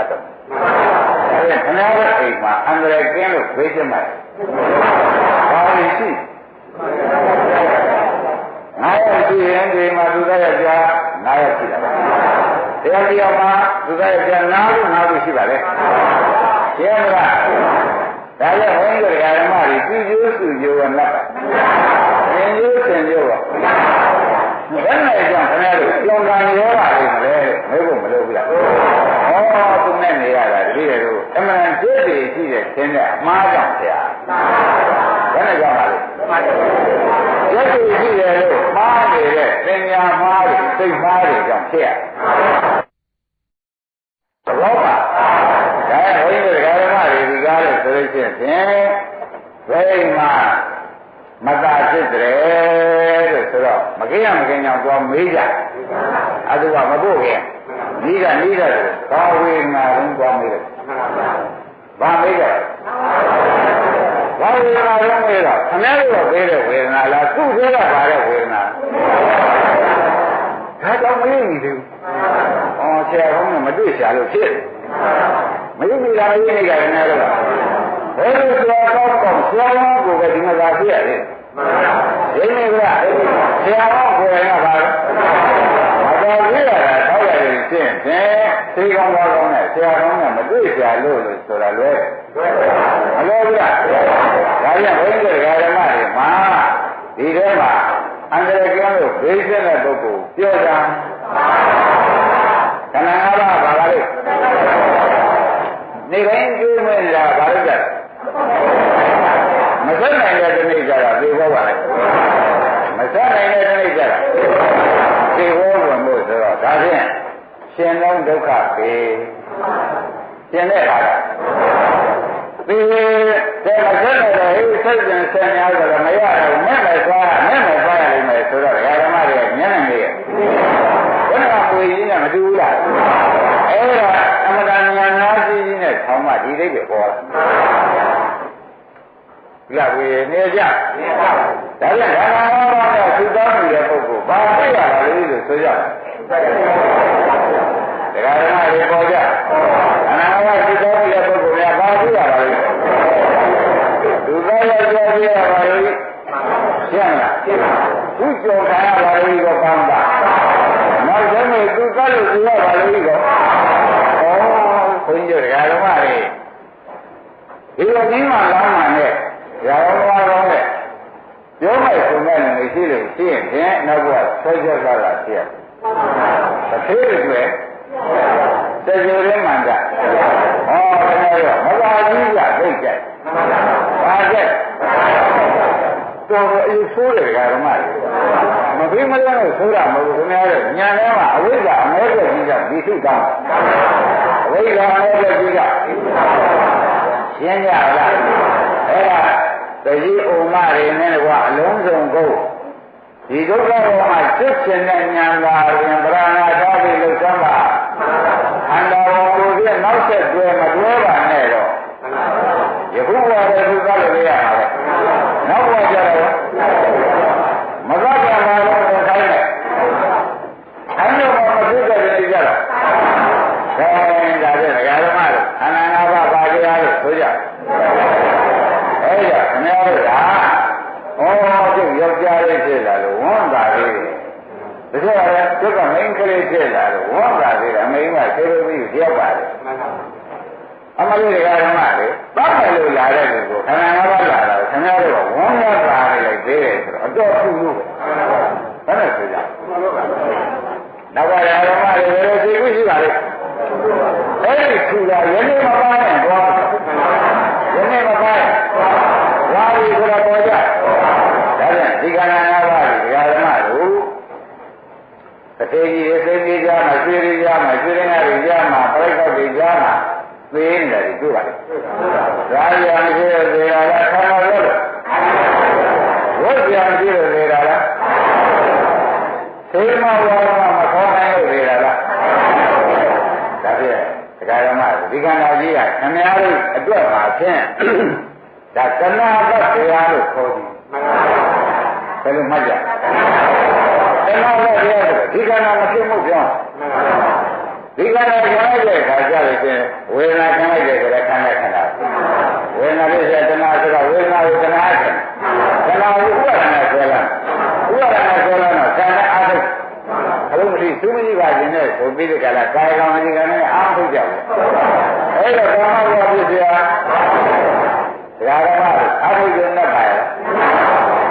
တ်တော့ဒါပြန်ခဏတော့အိမ်မှာအန္တရာယ်ကင်းလို့ဖေးချင်မှာဘာလို့ရှိငါရရှိရင်ဒီမှာသူသားရကြငါရရှိတာပါတရားတရားမှာသူသားရကြငါလို့ငါလို့ရှိပါလေရှင်းမလားဒါကြောင့်ဘုန်းကြီးတို့ဓမ္မတွေသူကျိုးသူကျိုးကနတ်ပါသင်ကျိုးသင်ကျိုးပါဘယ်နဲ့ကြောင့်ခင်ဗျားတို့ကြောင်ကံရောပါလိမ့်မလဲမေးဖို့မလုပ်ဘူးလားဩ သူနဲ့နေရတာတပည့်တို့အမှန်ကျိုးတွေရှိတဲ့သင်တဲ့အမှားကြောင့်ဆရာဘယ်နဲ့ကြောင့်ပါလဲကျိုးတွေရှိတယ်လို့မှားနေတဲ့သင်ညာမှားတွေစိတ်မှားတွေကြောင့်ဖြစ်ရသဘောပါဒါဘုန်းကြီးတို့ဓမ္မတွေဒီကားလို့ဆိုလို့ရှိရင်ဖြင့်ဘယ်မှာမသာဖြစ်တယ်လို့ဆိုတော့မကင်းရမကင်းကြောင်သွားမေးကြအတူကမဖို့ခင် နီးကနီးတယ်ဘာဝေငါရင်သွားမေးတယ်ဘာမေးတယ်ဘာဝေငါရင်မေးတော့ခမည်းတော်ပေးတဲ့ဝေဒနာလားသူ့သေးကပါတဲ့ဝေဒနာဒါတော့မင်းကြီးသေးဘူးအော်ဆရာကောင်းကမတွေ့ရှာလို့ဖြစ်မင်းကြီးလာမင်းကြီးကလည်းနေတော့ဘယ်လိုဆရာကောင်းကောင်းဆရာကောင်းကိုပဲဒီမှာသာပြရတယ်ရင်းနေကဆရာကောင်းကိုယ်ကပါတော့မ တော်ပြရတာတော့ရတယ်ရှင်းတယ်သေကောင်းကောင်းနဲ့ဆရာကောင်းကမတွေ့ရှာလို့လို့ဆိုတာလွဲမလို့ဘူးလားဒါပြန်ဘုန်းကြီးဓမ္မတွေမှာဒီထဲမှာအန္တရာယ်ကင်းလို့ဘေးစက်တဲ့ပုဂ္ဂိုလ်ပြောတာခန္ဓာငါးပါးပါပါလိမ့်နေတိုင်းကျိုးမဲ့နေတာဘာလို့ကြမဆက်နိုင်တဲ့ဒီနေ့ကြတာသေဘောပါလေမဆက်နိုင်တဲ့ဒီနေ့ကြတာသေဘောဝင်လို့ဆိုတော့ဒါဖြင့်ရှင်လုံးဒုက္ခပေရှင်တဲ့အခါဒီတဲ့မဆက်နိုင်တဲ့ဟိစိတ်ကျင်ဆင်များဆိုတော့မရတော့မဲ့မဲ့သွားမဲ့မဲ့သွားရလိမ့်မယ်ဆိုတော့ဓမ္မတွေညံ့နေရဲ့ဘယ်တော့ကိုကြီးနဲ့မတူဘူးလားအဲ့ဒါအမတန်ဉာဏ်နာရှိကြီးနဲ့ဆောင်းမှဒီလေးပဲပေါ် လာပြဝေနေကြဒါပြန်ဓမ္မဘာသာနဲ့သုတောင်းနေတဲ့ပုဂ္ဂိုလ်ဘာသိရလဲလို့ဆိုကြတယ်တရားဓမ္မတွေပေါ်ကြအနာဂတ်သုတောင်းနေတဲ့ပုဂ္ဂိုလ်များဘာသိရလဲသူသားရကြပြရပါလို့ရှင်းလားသူကြော်ခံရပါလို့ကိုပန်းပါနောက်ဆုံးနေသူကလို့သူရပါလို့ကိုဩဘုန်းကြီးတရားဓမ္မတွေဒီလိုကြီးမှလောင်းမှနဲ့ ရာရောင်းကောင်းတဲ့ပြောမဲ့ဆိုမဲ့နေရှိလို့ရှိရင်ဖြင့်နောက်ကဆွဲချက်သွားတာဖြစ်ရတယ်။တစ်သေးတွေတကြိုရင်းမှန်ကြ။ဟောတကယ်တော့မသာကြီးကသိကြ။ဘာကြက်တော်တော်အေးဆိုးတယ်ဓမ္မတွေမဖိမလဲလို့ဆိုတာမဟုတ်ဘူးခင်ဗျားတို့ညာထဲမှာအဝိဇ္ဇာအမဲတဲ့ကြီးကဒီထုကောင်းအဝိဇ္ဇာအမဲတဲ့ကြီးကရှင်းကြလားအဲ့ဒါ တကြီးဥမတွေနဲ့ကွာအလုံးစုံကိုဒီဒုက္ခဘောမှာစစ်စင်တဲ့ဉာဏ်သာရင်ပရဏာသာပြီးလှုပ်ရှားပါအန္တရာယ်ကိုပြည့်နောက်ဆက်တွဲမတွဲပါနဲ့တော့ယခုဘဝတည်းသူကလည်းရရပါပဲနောက်ဘဝကျတော့မကကြပါဘူးခိုင်းတယ်ခိုင်းတော့မဖြစ်တဲ့နေကြတော့ဒါနဲ့ဒါတဲ့ဓမ္မတို့ခန္ဓာငါးပါးပါကြရလို့ဆိုကြအဲ့ဒါခင်ဗျားတို့ကဩကျုပ်ယောက်ျားလေးဖြစ်လာလို့ဝန်တာလေးတကယ်လည်းကျုပ်ကမိန်းကလေးဖြစ်လာလို့ဝန်တာလေးအမိန်းကသေလို့ပြီးရောက်ပါတယ်အမလေးတွေကဓမ္မတွေပတ်တယ် လို့လာတဲ့လူကိုခန္ဓာငါးပါးလာတာခင်ဗျားတို့ကဝန်ရတာလေးသေးတယ်ဆိုတော့အတော်ပြုလို့ပဲဘယ်နဲ့ဆိုကြနောက်ကဓမ္မတွေဘယ်လိုသိခုရှိပါလဲအဲ့ဒီထူတာယနေ့မပါနဲ့တော့ယနေ့မပါနဲ့ဝါရီဆိုတော့ပေါ်ကြဒါပြန်ဒီခန္ဓာ၅ပါးဒီဓမ္မတို့တထေကြီးအသိကြီးကြမှာရွှေရည်ကြမှာရွှေရင်းရည်ကြမှာပြိဿတွေကြမှာသိနေတယ်တွေ့ပါလေ ဒါရံရှိတဲ့သေရာကခန္ဓာလို့ဝိဇ္ဇာရှိတဲ့သေရာကသေမဝါဒမခေါ်နိုင်လို့သေရာကဒါဖြင့်ဒကာရမဒီခန္ဓာကြီးကခမည်းတော်အတွက်ပါဖြင့်ဒါကနာပတ်တရားလို့ခေါ်သည်ဘယ်လိုမှတ်ကြကနာပတ်တရားဆိုဒီခန္ဓာမဖြစ်မှုပြောဒီခန္ဓာကြားတဲ့အခါကျလို့ရှိရင်ဝေဒနာခံလိုက်တယ်ဆိုတော့ခန္ဓာခန္ဓာဝေဒနာဖြစ်စေတဏှာဆိုတော့ဝေဒနာကိုတဏှာခံတဏှာကိုဥပါဒနာဆွဲလာဥပါဒနာဆွဲလာတော့ခန္ဓာအားထုတ်အလုံး မရှိသူမရှိပါခြင်းနဲ့ဆိုပြီးဒီကလာကာယကံမဏိကံနဲ့အားထုတ်ကြတယ်အဲ့တော့ကာမဘဝဖြစ်เสียဒါကမှအားထုတ်ခြင်းနဲ့ပါရလား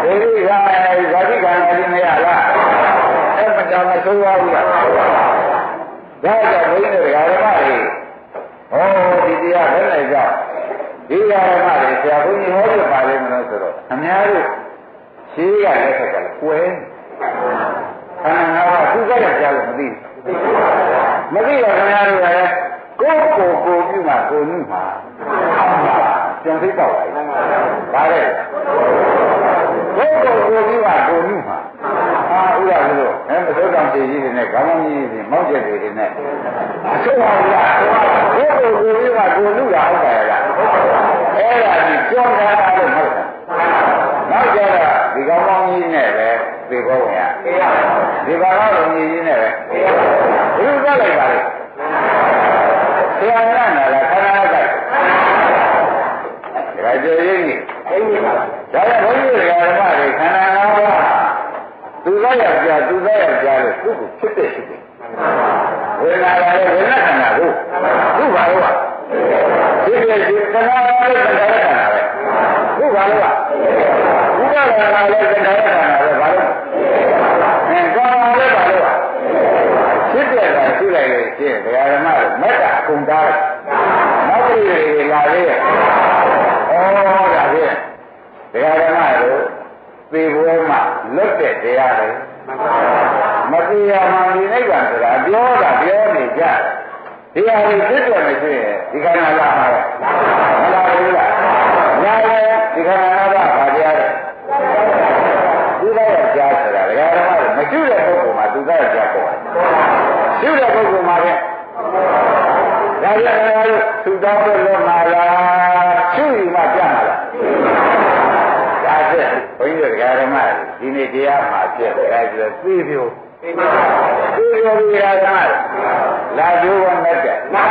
ဒီလိုကဇာတိကံအရင်မရလားအဲ့မတော်မဆိုးပါဘူးလားဒါကြောင့်ဘုန်းကြီးတို့ဓမ္မတွေဟောဒီတရားဘယ်နဲ့ကြောင့်ဒီဓမ္မတွေဆရာဘုန်းကြီးဟောပြပါလိမ့်မလို့ဆိုတော့အများတို့ရှိရတဲ့ခက်ကကွယ် ခန္ဓာငါးပါးသူကလည်းကြားလို့မသိဘူးမသိတော့ခင်ဗျားတို့လည်းကိုယ်ကိုယ်ကိုပြုမှကိုယ်နုမှာကျန်သိတော့ပါလေဒါလေကိုယ်ကိုယ်ကိုပြုမှကိုယ်နုမှာအာဥရလို့အဲမသုတောင်ပြည်ကြီးတွေနဲ့ခေါင်းကြီးတွေမောက်ကျက်တွေနဲ့အဆိုးပါဘူးလားကိုယ်ကိုယ်ကိုပြုမှကိုယ်နုတာဟုတ်ပါရဲ့လားအဲ့ဒါဒီကြောင်းတာလို့မဟုတ်ဘူးနောက်ကြတော့ဒီကောင်းကောင်းကြီးနဲ့ပဲသိဖို့ဝင်ရဒီဘာသာလုံးကြီးနဲ့ပဲဒီလိုကြလိုက်ပါလေဆရာကနာလားခန္ဓာကဒါကြည့်ရင်အဲ့ဒီပါဒါကြောင့်ဘုန်းကြီးဓမ္မတွေခန္ဓာငါးပါးသူသားယောက်ျားသူသားယောက်ျားလို့သူ့ကိုဖြစ်တဲ့ဖြစ်တယ်ဝေဒနာကလည်းဝေဒနာခန္ဓာကိုသူ့ဘာလို့ကဖြစ်ဖြစ်ဒီခန္ဓာကလည်းခန္ဓာခန္ဓာပဲသူ့ဘာလို့ကဘုရားကလည်းခန္ဓာခန္ဓာပဲဘာလို့အဲကောင်းလည်းဘာလို့ကဖြစ်တဲ့ကရှိ လိုက်လို့ရှိရင်ဒကာဓမ္မတွေမက်တာအကုန်သားတယ်နောက်ပြည်တွေလာသေးရဲ့ဩဒါဖြင့်ဒကာဓမ္မတို့သေပွဲမှာလွတ်တဲ့တရားတွေမတရားမှဒီနိဗ္ဗာန်ဆိုတာပြောတာပြောနေကြဒီဟာတွေသိတယ်မရှိရင်ဒီခန္ဓာလာမှာမလာဘူးလားညာလေဒီခန္ဓာကဘာတရားလဲသူသားရဲ့ကြားဆိုတာဒကာဓမ္မတွေမကျွတဲ့ပုဂ္ဂိုလ်မှာသူသားရဲ့ကြားပေါ် တယ်ကျွတဲ့ပုဂ္ဂိုလ်မှာပဲဒါပြန်လည်းသူသားပဲလွတ်မှာလားကျွယူမှပြမှာလားဒါဖြင့်ဘုန်းကြီးတို့ဒကာဓမ္မတွေဒီနေ့တရားမှာဖြစ်တယ်ဒါကြည့်တော့သိပြိုသိပြိုဒီဒကာဓမ္မတွေလာကျိုးဝမ်းနဲ့တဲ့ဒါ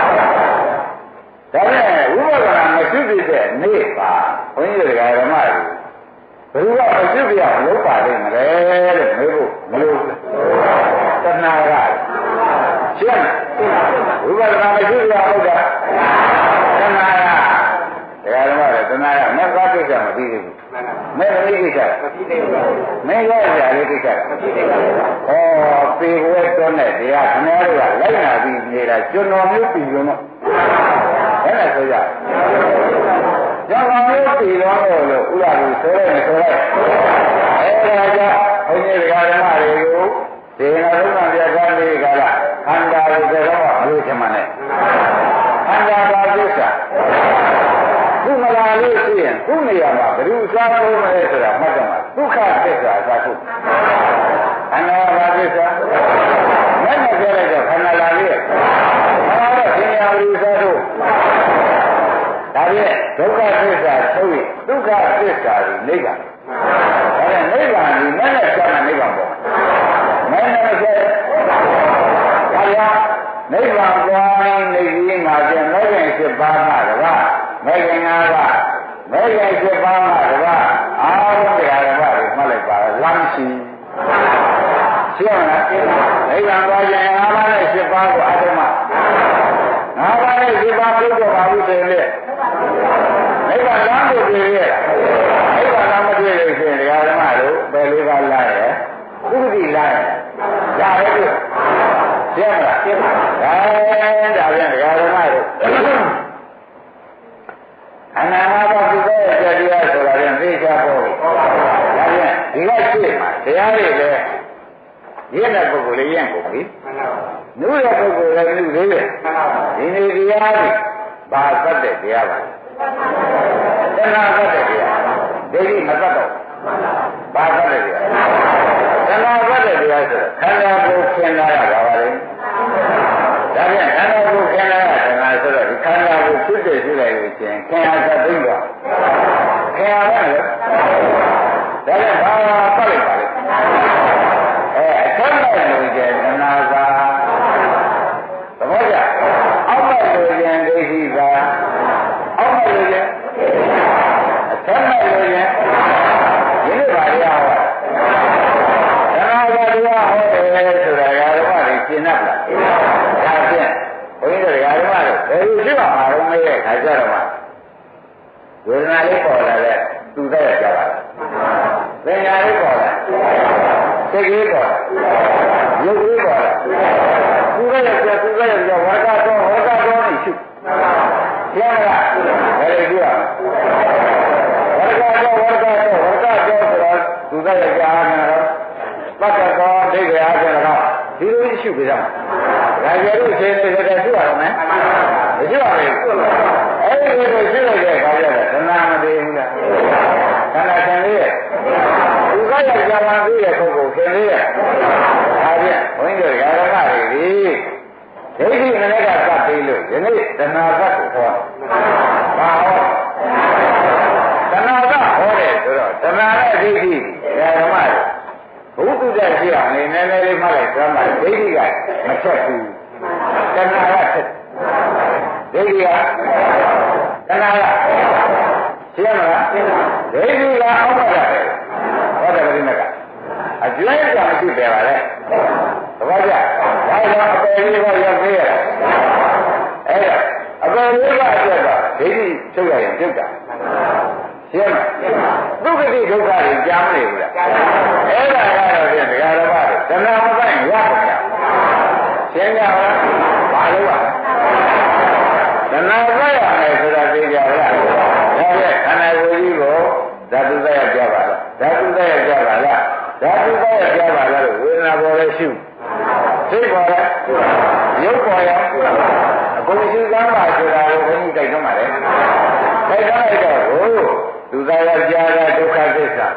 နဲ့ဝိပဿနာမရှိသေးတဲ့နေ့ပါဘုန်းကြီးတို့ဒကာဓမ္မတွေဘယ်လိုကမရှိပြအောင်လုပ်ပါလိမ့်မလဲလို့မေးဖို့မလို့တဏှာက ရှင်းဝိပဿနာမရှိပြအောင်လုပ်တာတဏှာကဒကာဓမ္မတွေတဏှာကမက်ကားကိစ္စမပြီးသေးဘူးမဲလေးကိစ္စမပြီးသေးဘူးမဲရရလေးကိစ္စမပြီးသေးဘူးဩပေဝဲတွန်းတဲ့တရားခင်ဗျားတို့ကလိုက်နာပြီးနေတာကျွန်တော်မျိုးပြည်ရုံတော့ဘယ်နဲ့ဆိုကြကျွန်တော်မျိုးပြည်တော့လို့ဥရဘူးဆိုရဲဆိုရဲအဲဒါကြောင့်ဘုန်းကြီးဓမ္မတွေကိုဒေနာလုံးကပြကားလေးကလာ ခန္ဓာကိုတော့ဘလို့ချင်မှန်းလဲခန္ဓာပါကိစ္စခုမလာလို့ရှိရင်ခုနေရာမှာဘယ်သူစားလို့မလဲဆိုတာမှတ်ကြမှာဒုက္ခသစ္စာသာခုခန္ဓာဘာသစ္စာမဲ့နဲ့ပြောလိုက်တော့ခန္ဓာလာလေးဘာလို့သင်္ညာဝိသောတို့ဒါဖြင့်ဒုက္ခသစ္စာထုတ်ရင်ဒုက္ခသစ္စာကြီးနိဗ္ဗာန်ဒါနဲ့နိဗ္ဗာန်ဒီမဲ့နဲ့ဆက်မှနိဗ္ဗာန်ပေါ့မဲ့နဲ့ဆက်ဒါရနိဗ္ဗာန်ပေါ်နေနေပြီးငါကျင်မဲ့ခင်7ပါးမှာတကား မဲ့ခင်၅ပါးမဲ့ခင်7ပါးမှာတကားအားလုံးတရားဓမ္မတွေမှတ်လိုက်ပါလမ်းရှိရှင်းလားနိဗ္ဗာန်ပေါ်ကျင်၅ပါးနဲ့7ပါးကိုအထုံးမှာ၅ပါးနဲ့7ပါးပြုတ်ပါဘူးဆိုရင်နိဗ္ဗာန်လမ်းကိုတွေ့ရဲ့နိဗ္ဗာန်လမ်းမတွေ့လို့ရှိရင်တရားဓမ္မတို့ဘယ်လေးပါးလာရဲ့ဥပတိလာရဲ့ဒါပဲလို့ရှင်းမလားရှင်းပါအဲဒါပြန်တရားဓမ္မတို့အနန္တဘုရားရဲ့တရားဆိုတာပြန်သိချဖို့ဒါပြန်ဒီကရှိမှာတရားတွေလည်းရင့်တဲ့ပုဂ္ဂိုလ်လေးရင့်ကုန်ပြီ နုတဲ့ပုဂ္ဂိုလ်လည်းနုသေးတယ်ဒီနေ့တရားတွေဘာသတ်တဲ့တရားပါတဏှာသတ်တဲ့တရားဒိဋ္ဌိမသတ်တော့ဘာသတ်တဲ့တရားတဏှာသတ်တဲ့တရားဆိုခန္ဓာကိုယ်ခင်းလာရပါပါလေဒါပြန်ခန္ဓာကိုယ်ခင်းလာရတဏှာဆိုတော့ဒီခန္ဓာကိုဖြစ်တဲ့ဖြစ်လိုက်လို့ချင်းခင်ဟာသတ်သိတော့ခင်ဟာလည်းဒါပြန်ဘာပတ်လိုက်ပါလေအဲအထက်မဲ့လို့ကျတဏှာသာသဘောကျအောက်မဲ့လို့ကျဒိဋ္ဌိ မေးတဲ့ခါကျတော့မှဝေဒနာ လေးပေါ်လာတဲ့သူသက်ရကြပါလားသင်ညာလေးပေါ်လာစိတ်ကြီးပေါ်လာရုပ်ကြီးပေါ်လာသူသက်ရကြသူသက်ရကြဝါကတော့ဝါကတော့နေရှုကျန်လားဘယ်လိုကြည့်ရဝါကတော့ဝါကတော့ဝါကတော့ဆိုတော့သူသက်ရကြအားနဲ့တော့ပတ်သက်သောဒိဋ္ဌိအားဖြင့်တော့ဒီလိုရှုပြကြမှာဒါကြလို့ရှင်နေတဲ့ရှုရအောင်မယ် မရှိပါဘူးအဲ့ဒီလိုရှုလိုက်တဲ့အခါကျတော့သနာမသေးဘူးလားခန္ဓာသင်လေးရဲ့သူကရကြာလာသေးတဲ့ပုဂ္ဂိုလ်သင်လေးရဲ့ဒါပြန်ဘုန်းကြီးတို့ဓမ္မတွေဒီဒိဋ္ဌိမနေ့ကသတ်ပြီးလို့ယနေ့သနာသတ်ကိုဟောပါဟောသနာသတ်ဟောတယ်ဆိုတော့သနာနဲ့ဒိဋ္ဌိဓမ္မတွေဘုသူတ္တရှိအောင်နေနည်းနည်းလေးမှလိုက်သမ်းပါဒိဋ္ဌိကမချက်ဘူးသနာကချက်ဒိ ဋ္ဌိကသနာကရှင်းမလားဒိဋ္ဌိကအောက်မှာရတယ်ဟောတယ်ပြိမကအကျွမ်းကမရှိတယ်ပါလေသဘောကျဒါကြောင့်အပယ်လေးကရောက်သေးရအဲ့ဒါအပယ်လေးကအတွက်တော့ဒိဋ္ဌိချုပ်ရရင်ပြုတ်တာရှင်းမလားဒုက္ခတိဒုက္ခတွေကြားမနေဘူးလားအဲ့ဒါကတော့ဖြင့်ဒကာရမတွေတဏှာမပိုင်ရပါ့ရှင်းကြလားဘာလို့လဲ တဏှာပိုင်ရမယ်ဆိုတာသိကြလားဒါဖြင့်ခန္ဓာကိုယ်ကြီးကိုဓာတုသက်ရကြပါလားဓာတုသက်ရကြပါလားဓာတုသက်ရကြပါလားလို့ဝေဒနာပေါ်လဲရှုစိတ်ပေါ်လဲရုပ်ပေါ်ရောအကုန်ရှုသမ်းပါဆိုတာကိုဘုန်းကြီးတိုက်တွန်းပါတယ်တိုက်တွန်းလိုက်တော့ဟိုသူသားရကြားတာဒုက္ခသစ္စာ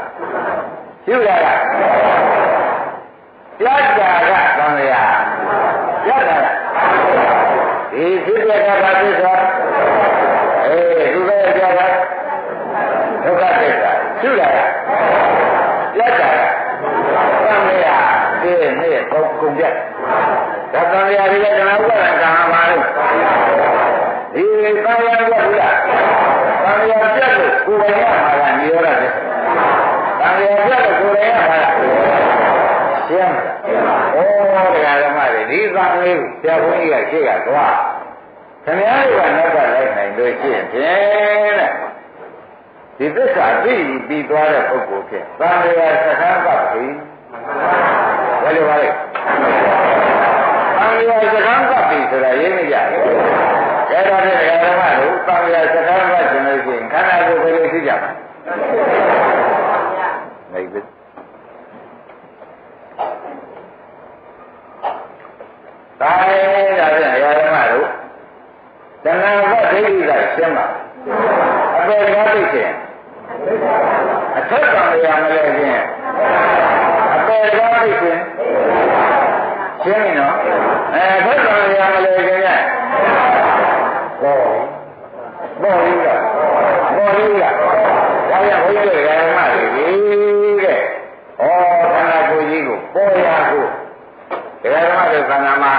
ရှုရတာပြတ်တာကသံဃာပြတ်တာ ဒီဖြစ်တဲ့ကဘာသစ္စာအေးသူသားရကြားတာဒုက္ခသစ္စာရှုရတာပြတ်တာကသံဃာဒီနေ့ကုန်ကုန်ပြတ်ဒါသံဃာတွေကကျွန်တော်ဥပဒကံပါလို့ဒီသံဃာကဘူးလားသံဃာပြတ်လို့ကိုယ်ပိုင်ရမှာကနိရောဓသစ္စာ။တန်လျာပြတ်လို့ကိုယ်တိုင်ရမှာလား။ရှင်းမလား။ဩတရားဓမ္မတွေဒီသံလေးကိုဆရာဘုန်းကြီးကရှေ့ကသွား။ ခင်ဗျားတွေကနောက်ကလိုက်နိုင်လို့ရှိရင်ဖြင့်တဲ့ဒီသစ္စာသိပြီးသွားတဲ့ပုဂ္ဂိုလ်ဖြင့်သံလျာစကားကပြီ။ဘယ်လိုပါလဲ။သံလျာစကားကပြီဆိုတာရေးမကြဘူး။အဲဒါနဲ့ဓမ္မတို့သံလျာစကားကကျင်လို့ရှိရင်ခန္ဓာကိုယ်ဘယ်လိုရှိကြမှာ။နေပြီ။ဒါရင်ဒါဖြင့်ဓမ္မ တို့တဏှာကဒိဋ္ဌိကရှင်းပါအပေကားသိခြင်းအထက်ကံရမလဲခြင်းအပေကားသိခြင်းရှင်းပြီနော်အဲအထက်ကံရမလဲခြင်းကဘောဘောရင်းကဘောရင်းကဒါရဘုရားရဲ့ဓမ္မတွေဒီတဲ့ဩခန္ဓာကိုယ်ကြီးကိုပေါ်ရကိုဓမ္မတွေခန္ဓာမှာ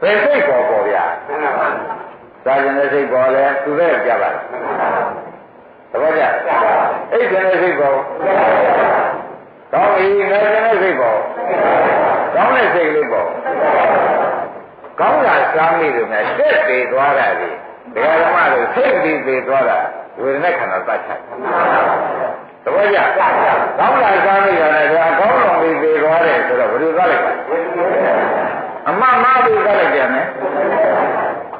ဘယ်စိတ်ပေါ် ပေါ်ဗျာသာကျင်တဲ့စိတ်ပေါ်လဲသူပဲပြပါလားသဘောကျအိတ်ကျင်တဲ့စိတ်ပေါ်ကောင်းပြီငါကျင်တဲ့စိတ်ပေါ်ကောင်းတဲ့စိတ်လေးပေါ်ကောင်းတာစားမိလို့များတက်သေးသွားတာလေဒကာဓမ္မတို့စိတ်ပြီးသေးသွားတာဝေဒနာခန္ဓာပတ်ချသဘောကျကောင်းတာစားမိတာလည်းဒါကောင်းတော်ပြီးသေးသွားတယ်ဆိုတော့ဘယ်လိုသွားလိုက်ပါအမမပြီးသွားလိုက်ပြန်မယ်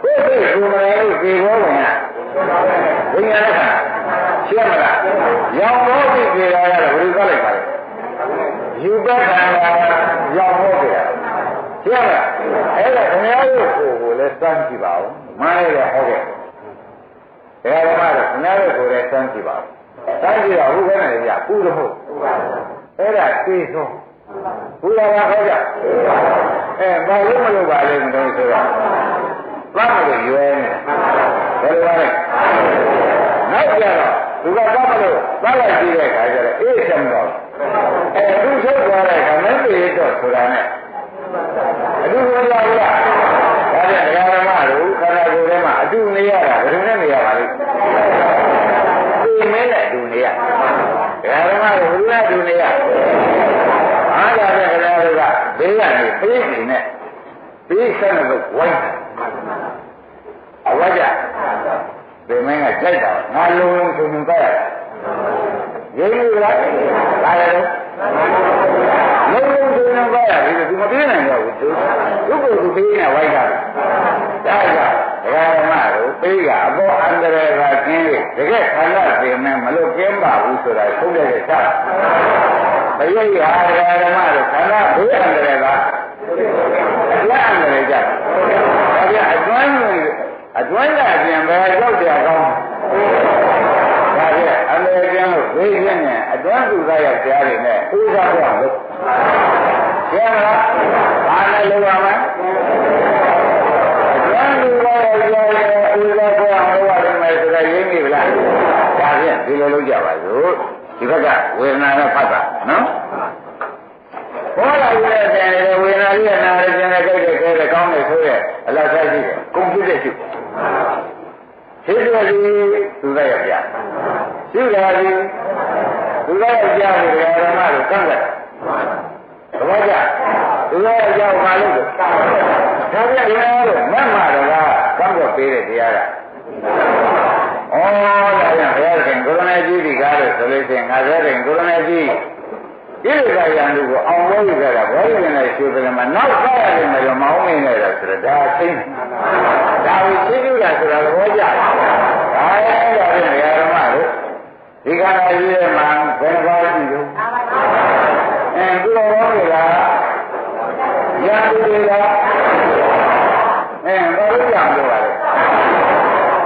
ကိုယ်စိတ်ကိုယ်မလဲလို့ပြေဘောဝင်ရဝိညာဉ်နဲ့ရှင်းမလားရောင်ဘောပြီးပြေရရတယ်ဘယ်လိုသွားလိုက်ပါလဲယူဘက်ခံရရောင်ဘောပြေရရှင်းမလားအဲ့ဒါခင်ဗျားတို့ကိုယ်ကိုလည်းစမ်းကြည့်ပါဦးမှန်းရတယ်ဟုတ်ကဲ့ဘယ်တော့မှလည်းခင်ဗျားတို့ကိုယ်လည်းစမ်းကြည့်ပါဦးစမ်းကြည့်တော့ဟုတ်ကဲ့နဲ့ဗျာပူလို့ဟုတ်အဲ့ဒါသိဆုံးဘုရားကဟောကြအဲဘာလို့မလုပ်ပါလဲမလို့ဆိုတော့ ဘာမလို့ရွယ်နေဘယ်လိုလဲနောက်ကြတော့သူကဘာမလို့ဘာလိုက်ကြည့်တဲ့ခါကျတော့အေးဆံတော့အဲသူထုတ်သွားတဲ့ခါမင်းပြေတော့ဆိုတာနဲ့အတူတူလာဘူးလားဒါပြန်ဓမ္မတို့ခန္ဓာကိုယ်ထဲမှာအတူနေရတာဘယ်လိုနဲ့နေရပါလိမ့်ဒီမင်းနဲ့အတူနေရဓမ္မတို့ဘယ်လိုနဲ့အတူနေရအားရတဲ့ခန္ဓာတို့ကဘေးကနေပြေးနေနဲ့ပြေးဆက်လို့ဝိုင်း အဝကြဒီမင်းကကြိုက်တာငါလုံးလုံးချုံချုံကြိုက်ရရင်းလို့လားဒါလည်းလုံးလုံးချုံချုံကြိုက်ရပြီသူမပြေးနိုင်တော့ဘူးသူသူ့ကိုယ်သူပြေးနေဝိုက်တာဒါကြောင့်ဒကာဓမ္မတို့ပေးကအပေါ်အန္တရာယ်ကကျင်း၍တကယ်ခန္ဓာသိမင်းမလို့ကျင်းပါဘူးဆိုတာသုံးတဲ့ချက်ဘယိဟာဒကာဓမ္မတို့ခန္ဓာဘေးအန္တရာယ်ကအလတ်အန္တရာယ်ကြဒါပြအတွင်း အတွင်းကအပြင်ပဲရောက်ကြကောင်းဒါပြအမေကျန်လို့ဝိဇင်းနဲ့အတွင်းသူသားယောက်ျားတွေနဲ့ဥစားတော့လို့ကျန်လားဘာနဲ့လိုပါမလဲအတွင်းသူသားယောက်ျားတွေဥစားတော့လို့ရတယ်မယ်ဆိုတာရင်းပြီလားဒါဖြင့်ဒီလိုလုပ်ကြပါစို့ဒီဘက်ကဝေဒနာနဲ့ဖတ်တာနော်ဘောလာရတဲ့ဆင်ရဝေဒနာလေးနဲ့နာရခြင်းနဲ့ကြိုက်တဲ့ခဲတဲ့ကောင်းတဲ့ဆိုရဲ့အလတ်စားရှိတယ်ကုန်ပြည့်တဲ့ရှိ ရှိတယ်ဒီသူကရပြရှိတာဒီသူကရပြတယ်ဓမ္မတို့ကန့်တယ်သဘောကျသူကရပြဘာလို့လဲဒါပြရတော့မတ်မာတော့ကကန့်တော့ပေးတဲ့တရားကဩဒါကြောင့်ဘုရားရှင်ကိုရမေကြီးဒီကားလို့ဆိုလို့ရှိရင်ငါပြောတယ်ကိုရမေကြီးဒီလိုကရန်သူကိုအောင်လို့ရတာဘောရင်းနဲ့ရှုတယ်မှာနောက်ဆက်ရတယ်မရောမအောင်နေတယ်ဆိုတော့ဒါသိဒါကိုသိကြတာဆိုတာသဘောကျဒါလည်း ဒါဖြင့်ဓမ္မတို့ဒီကနေ့ကြီးရဲ့မှာဘယ်ကားရှိလို့အဲသူတော်ဘောတွေကရန်သူတွေကအဲဘာလို့ကြောင်လို့ပါလဲ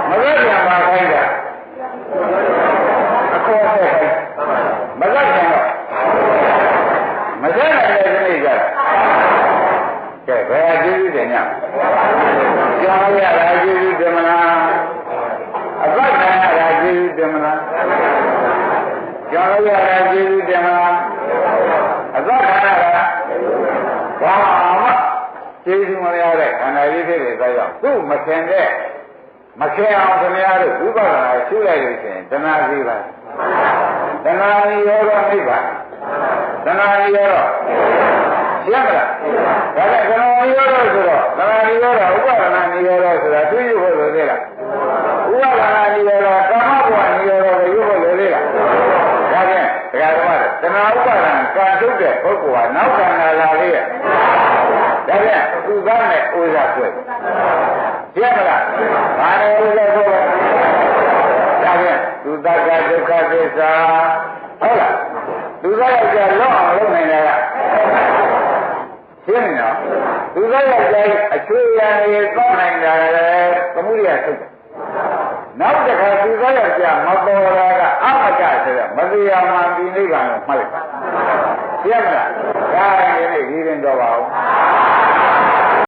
မရပြန်ပါခိုင်းတာအခေါ်ဆက်ခိုင်းမရပြန်တော့မရနိုင်တဲ့ဒီနေ့ကျကဲဘယ်အကျိုးတယ်ညကြောင်းရ မလားကြောင်းရတာအကျိုးတယ်မလားအပတ်ခံရတာဘာမှကျေးဇူးမရတဲ့ခန္ဓာလေးဖြစ်တဲ့အခါကျသူ့မခင်တဲ့မခင်အောင်ခင်ဗျားတို့ဥပဒနာရှုလိုက်လို့ရှိရင်တဏှာကြီးပါတဏှာကြီးရောတော့မိပါတဏှာကြီးရောတော့ရှင်းမလားဒါနဲ့တဏှာကြီးရောတော့ဆိုတော့တဏှာကြီးရောတော့ဥပဒနာကြီးရောတော့ဆိုတာသူ့ရုပ်ဖို့လို့သေးလား ဥပဒနာကြီးရောတော့ကာမဘဝကြီးရောတော့ရုပ်ဖို့လို့သေးလားဒါဖြင့်တရားဓမ္မတဏှာဥပါဒံကာထုတ်တဲ့ပုဂ္ဂိုလ်ဟာနောက်ခန္ဓာလာလေးရဲ့ဒါဖြင့်သူသားနဲ့ဥစ္စာဆွဲပြည့်မလားဘာနဲ့ဥစ္စာဆွဲလဲဒါဖြင့်သူတက္ကဒုက္ခသစ္စာဟုတ်လားသူသားယောက်ျားလွတ်အောင်လုပ်နိုင်တယ်ကရှင်းနော်သူသားယောက်ျားအချွေရံတွေသောနိုင်တာလည်းသမှုရိယထုတ်တယ် နောက်တစ်ခါသူသားယောက်ျားမပေါ်လာကအမကဆိုတော့မတရားမှဒီနိဗ္ဗာန်ကိုမှတ်လိုက်ပါရှင်းမလားဒါရင်ဒီနေ့ဒီရင်တော့ပါဦး